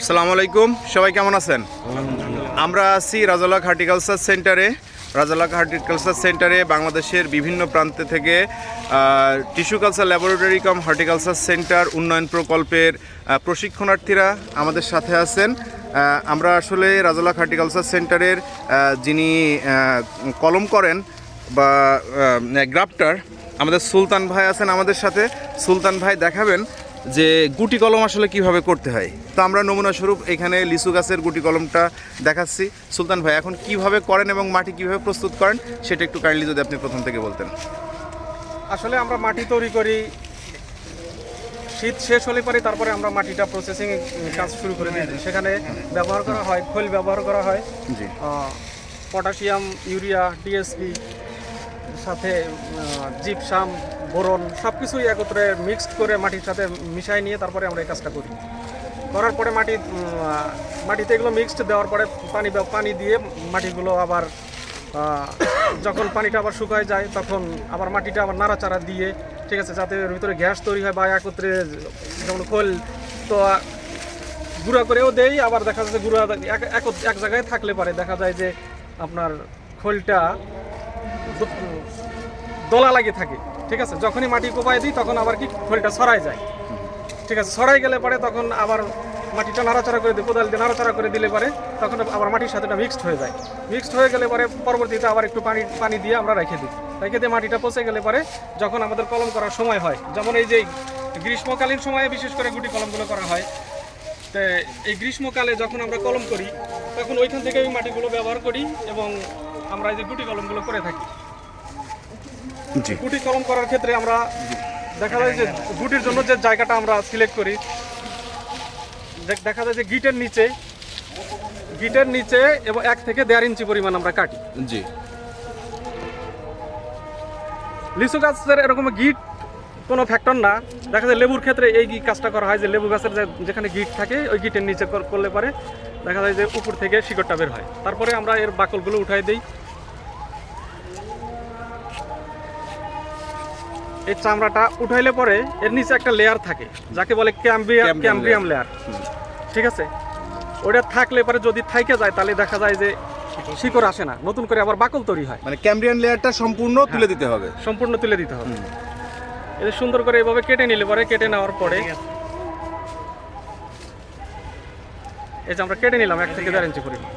আসসালামু আলাইকুম। সবাই কেমন আছেন? আমরা আছি রাজালাক হার্টিকালচার সেন্টারে রাজালাক হার্টিকালচার সেন্টারে বাংলাদেশের বিভিন্ন প্রান্তে থেকে tissue culture laboratory cum horticulture centre উন্নয়ন প্রকল্পের প্রশিক্ষণার্থীরা আমাদের সাথে আছেন। আমরা আসলে রাজালাক হার্টিকালচার সেন্টারের যিনি কলম করেন বা গ্রাফটার আমাদের সুলতান ভাই আছেন আমাদের সাথে। সুলতান ভাই দেখাবেন। যে গুটি কলম আসলে কীভাবে করতে হয়? তো আমরা নমুনা স্বরূপ এখানে লিচু গাছের গুটি কলমটা দেখাচ্ছি। সুলতান ভাই এখন কীভাবে করেন এবং মাটি কীভাবে প্রস্তুত করেন সেটা একটু কাইন্ডলি যদি আপনি প্রথম থেকে বলতেন। আসলে আমরা মাটি তৈরি করি শীত শেষ হলে পরে তারপরে আমরা মাটিটা প্রসেসিং কাজ শুরু করে দিই। সেখানে ব্যবহার করা হয় খোল ব্যবহার করা হয় জি। পটাশিয়াম ইউরিয়া ডিএসপি সাথে জিপসাম বোরন সব কিছুই একত্রে মিক্সড করে মাটির সাথে মিশাই নিয়ে তারপরে আমরা এই কাজটা করি। করার পরে মাটি মাটিতে এগুলো মিক্সড দেওয়ার পরে পানি পানি দিয়ে মাটিগুলো আবার যখন পানিটা আবার শুকায় যায় তখন আবার মাটিটা আবার নাড়াচাড়া দিয়ে, ঠিক আছে, যাতে ভিতরে গ্যাস তৈরি হয় বা একত্রে যেমন খোল, তো, গুঁড়া করেও দেই, আবার দেখা যাচ্ছে গুঁড়া এক, এক- জায়গায় থাকলে পারে দেখা যায় যে আপনার খোলটা দোলা লাগে থাকে, ঠিক আছে? যখনই মাটি কোপায় দিই, তখন আবার কি খোলটা ছড়ায় যায়। ঠিক আছে? ছড়াই গেলে পরে তখন আবার মাটিটা নাড়াচাড়া করে দিই, কোদাল দিয়ে নাড়াচাড়া করে দিলে পরে তখন আবার মাটির সাথে মিক্সড হয়ে যায়। মিক্সড হয়ে গেলে পরে পরবর্তীতে আবার একটু পানি পানি দিয়ে আমরা রেখে দিই। রেখে দিয়ে মাটিটা পচে গেলে পরে যখন আমাদের কলম করার সময় হয়, যেমন এই যে গ্রীষ্মকালীন সময়ে বিশেষ করে গুটি কলমগুলো করা হয়, তো এই গ্রীষ্মকালে যখন আমরা কলম করি, তখন ওইখান থেকে ওই মাটিগুলো ব্যবহার করি এবং আমরা এই যে গুটি কলমগুলো করে থাকি। গুটি কলম করার ক্ষেত্রে আমরা দেখা যায় যে গুটির জন্য যে জায়গাটা আমরা সিলেক্ট করি দেখ- যায় যে গিটের নিচে গিটের নিচে এবং এক থেকে দেড় ইঞ্চি পরিমাণ আমরা কাটি। জি। লিচু গাছের এরকম গিট কোনো ফ্যাক্টর না। দেখা যায় লেবুর ক্ষেত্রে এই গি- কাজটা করা হয় যে লেবু গাছের যেখানে গিট থাকে ওই গিটের নিচে করলে পরে দেখা যায় যে উপর থেকে শিকড়টা বের হয়। তারপরে আমরা এর বাকলগুলো উঠাই দিই। এই চামড়াটা উঠাইলে পরে এর নিচে একটা লেয়ার থাকে যাকে বলে ক্যাম্বিয়াম ক্যাম্বিয়াম লেয়ার ঠিক আছে? ওটা থাকলে পরে যদি থাইকে যায় তাহলে দেখা যায় যে শিকড় আসে না নতুন করে আবার বাকল তৈরি হয়। মানে ক্যাম্ব্রিয়ান লেয়ারটা সম্পূর্ণ তুলে দিতে হবে। সম্পূর্ণ তুলে দিতে হবে। এটা সুন্দর করে এভাবে কেটে নিলে পরে কেটে নেওয়ার পরে এই যে আমরা কেটে নিলাম এক থেকে দেড় ইঞ্চি পরিমাণ।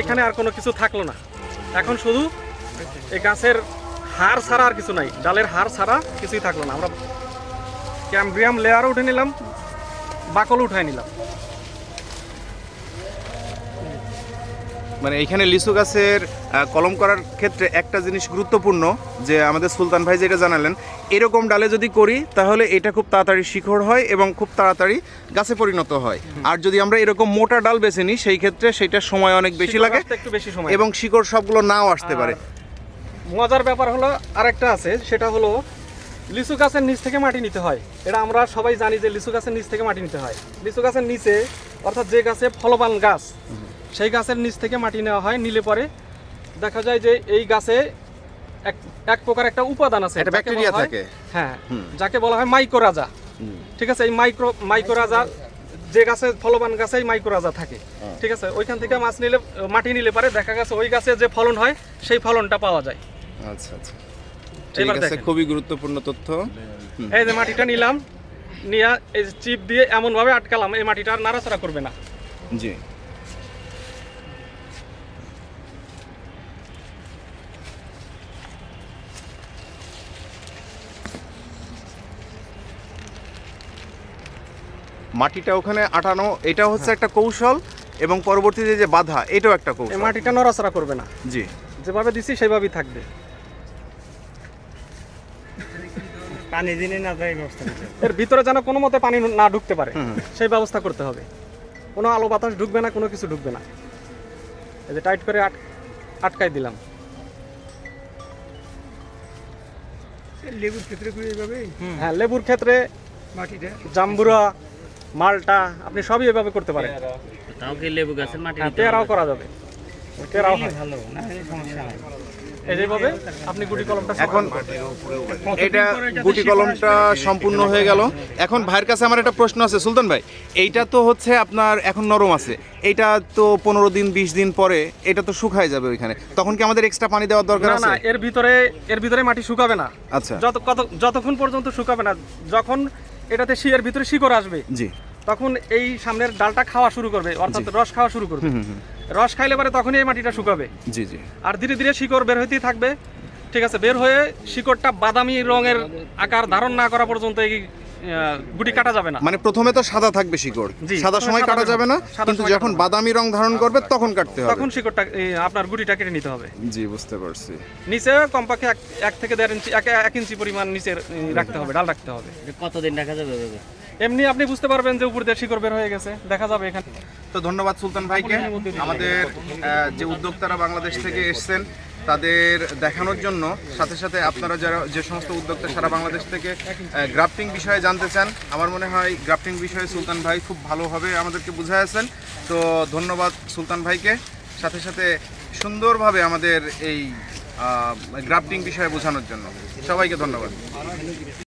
এখানে আর কোনো কিছু থাকল না। এখন শুধু এই গাছের হাড় ছাড়া আর কিছু নাই, ডালের হাড় ছাড়া কিছুই থাকল না। আমরা ক্যাম্ব্রিয়াম লেয়ারও উঠে নিলাম, বাকল উঠাই নিলাম। মানে এখানে লিচু গাছের কলম করার ক্ষেত্রে একটা জিনিস গুরুত্বপূর্ণ যে আমাদের সুলতান ভাই যেটা জানালেন এরকম ডালে যদি করি তাহলে এটা খুব তাড়াতাড়ি শিকড় হয় এবং খুব তাড়াতাড়ি গাছে পরিণত হয়। আর যদি আমরা এরকম মোটা ডাল বেছে নিই সেই ক্ষেত্রে সেটার সময় অনেক বেশি লাগে একটু বেশি সময় এবং শিকড় সবগুলো নাও আসতে পারে। মজার ব্যাপার হলো আরেকটা আছে সেটা হলো লিচু গাছের নিচ থেকে মাটি নিতে হয়। এটা আমরা সবাই জানি যে লিচু গাছের নিচ থেকে মাটি নিতে হয়। লিচু গাছের নিচে অর্থাৎ যে গাছে ফলবান গাছ সেই গাছের নিচ থেকে মাটি নেওয়া হয় নিলে পরে দেখা যায় যে এই গাছে এক এক প্রকার একটা উপাদান আছে। ব্যাকটেরিয়া হয়- থাকে। হ্যাঁ যাকে বলা হয় মাইক্রোরাজা ঠিক আছে এই মাইক্রো মাইক্রোরাজা যে গাছে ফলবান গাছে মাইক্রোরাজা থাকে। ঠিক আছে ওইখান থেকে মাছ নিলে মাটি নিলে পরে দেখা গেছে ওই গাছে যে ফলন হয় সেই ফলনটা পাওয়া যায়। আচ্ছা আচ্ছা। ঠিক আছে খুবই গুরুত্বপূর্ণ তথ্য। এই যে মাটিটা নিলাম নিয়ে এই চিপ দিয়ে এমনভাবে আটকালাম এই মাটিটা আর নাড়াচাড়া করবে না। জি। মাটিটা ওখানে আটানো এটা হচ্ছে একটা কৌশল এবং পরবর্তীতে যে বাধা এটাও একটা এই কৌশল। মাটিটা নড়াচড়া করবে না। জি। যেভাবে দিছি সেভাবেই থাকবে। পানি দিনে না যায় ব্যবস্থা এর ভিতরে যেন কোনো মতে পানি না ঢুকতে পারে সেই ব্যবস্থা করতে হবে। কোনো আলো বাতাস ঢুকবে না কোনো কিছু ঢুকবে না। এই যে টাইট করে আট- আটকাই দিলাম। লেবুর ক্ষেত্রে হ্যাঁ লেবুর ক্ষেত্রে মাটিটা? জাম্বুরা মালটা আপনি সবই এভাবে করতে পারেন। তাও কি লেবু গাছের মাটি হ্যাঁ দিতে পেয়ারাও করা যাবে। পেয়ারাও ভালো না সমস্যা নাই। এই আপনি গুটি কলমটা এখন এটা গুটি কলমটা সম্পূর্ণ হয়ে গেল। এখন ভাইয়ের কাছে আমার একটা প্রশ্ন আছে। সুলতান ভাই এইটা তো হচ্ছে আপনার এখন নরম আছে। এইটা তো পনেরো দিন বিশ দিন পরে এটা তো শুকায় যাবে ওইখানে। তখন কি আমাদের এক্সট্রা পানি দেওয়ার দরকার আছে? না এর ভিতরে এর ভিতরে মাটি শুকাবে না। আচ্ছা। যত কত যতক্ষণ পর্যন্ত শুকাবে না যখন এটাতে শিয়ের ভিতরে শিকড় আসবে। জি। তখন এই সামনের ডালটা খাওয়া শুরু করবে অর্থাৎ রস খাওয়া শুরু করবে। রস খাইলে পরে তখনই এই মাটিটা শুকাবে। জি জি। আর ধীরে ধীরে শিকড় বের হইতেই থাকবে। ঠিক আছে বের হয়ে শিকড়টা বাদামি রঙের আকার ধারণ না করা পর্যন্ত এই গুটি কাটা যাবে না। মানে প্রথমে তো সাদা থাকবে শিকড়। জি, সাদা সময় কাটা যাবে না কিন্তু যখন বাদামি রং ধারণ করবে তখন কাটতে হবে। তখন শিকড়টা আপনার গুটিটা কেটে নিতে হবে। জি বুঝতে পারছি। নিচে কমপক্ষে এক- থেকে দেড় ইঞ্চি এক এক ইঞ্চি পরিমাণ নিচে রাখতে হবে ডাল রাখতে হবে। কতদিন রাখা যাবে? এমনি আপনি বুঝতে পারবেন যে উপর দিয়ে শিকড় বের হয়ে গেছে দেখা যাবে এখানে। তো ধন্যবাদ সুলতান ভাইকে। আমাদের যে উদ্যোক্তারা বাংলাদেশ থেকে এসছেন তাদের দেখানোর জন্য। সাথে সাথে আপনারা যারা যে সমস্ত উদ্যোক্তা সারা বাংলাদেশ থেকে গ্রাফটিং বিষয়ে জানতে চান, আমার মনে হয় গ্রাফটিং বিষয়ে সুলতান ভাই খুব ভালোভাবে আমাদেরকে বুঝাইছেন তো ধন্যবাদ সুলতান ভাইকে। সাথে সাথে সুন্দরভাবে আমাদের এই গ্রাফটিং বিষয়ে বোঝানোর জন্য। সবাইকে ধন্যবাদ।